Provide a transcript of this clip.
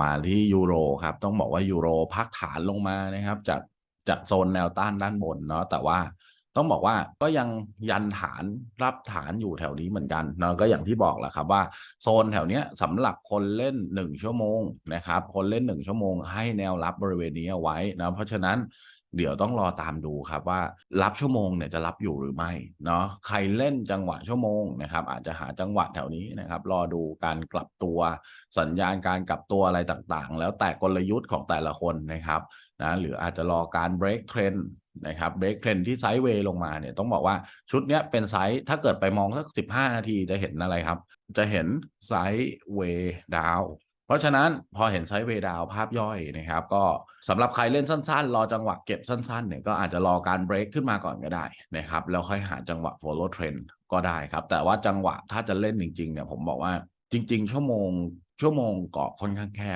มาที่ยูโรครับ ต้องบอกว่ายูโรพักฐานลงมานะครับ จากจากโซนแนวต้านด้านบนเนาะแต่ว่าต้องบอกว่าก็ยังยันฐานรับฐานอยู่แถวนี้เหมือนกันเนาะก็อย่างที่บอกแหละครับว่าโซนแถวเนี้ยสำหรับคนเล่น 1 ชั่วโมงนะครับ คนเล่น 1 ชั่วโมงให้แนวรับบริเวณนี้เอาไว้นะเพราะฉะนั้น เดี๋ยวต้องรอตามดูครับว่ารับชั่วโมงเนี่ยจะรับอยู่หรือไม่เนาะใครเล่นจังหวะชั่วโมงนะครับ อาจจะหาจังหวะแถวนี้นะครับ รอดูการกลับตัวสัญญาณการกลับตัวอะไรต่างๆ แล้วแต่กลยุทธ์ของแต่ละคนนะครับนะหรืออาจจะรอการ break trend นะครับ break trend ที่ไซด์เวย์ลงมาเนี่ยต้องบอกว่าชุดเนี้ยเป็นไซส์ถ้าเกิดไปมองสัก 15 นาทีจะเห็นอะไรครับ จะเห็นไซด์เวย์ดาว เพราะฉะนั้นพอเห็นไซด์เวดาวภาพย่อยนะครับ ก็สำหรับใครเล่นสั้นๆ รอจังหวะเก็บสั้นๆเนี่ยก็อาจจะรอการเบรกขึ้นมาก่อนก็ได้นะครับ แล้วค่อยหาจังหวะ follow trend ก็ได้ครับ แต่ว่าจังหวะถ้าจะเล่นจริงๆเนี่ยผมบอกว่าจริง ๆ ชั่วโมงชั่วโมงเกาะค่อนข้างแคบ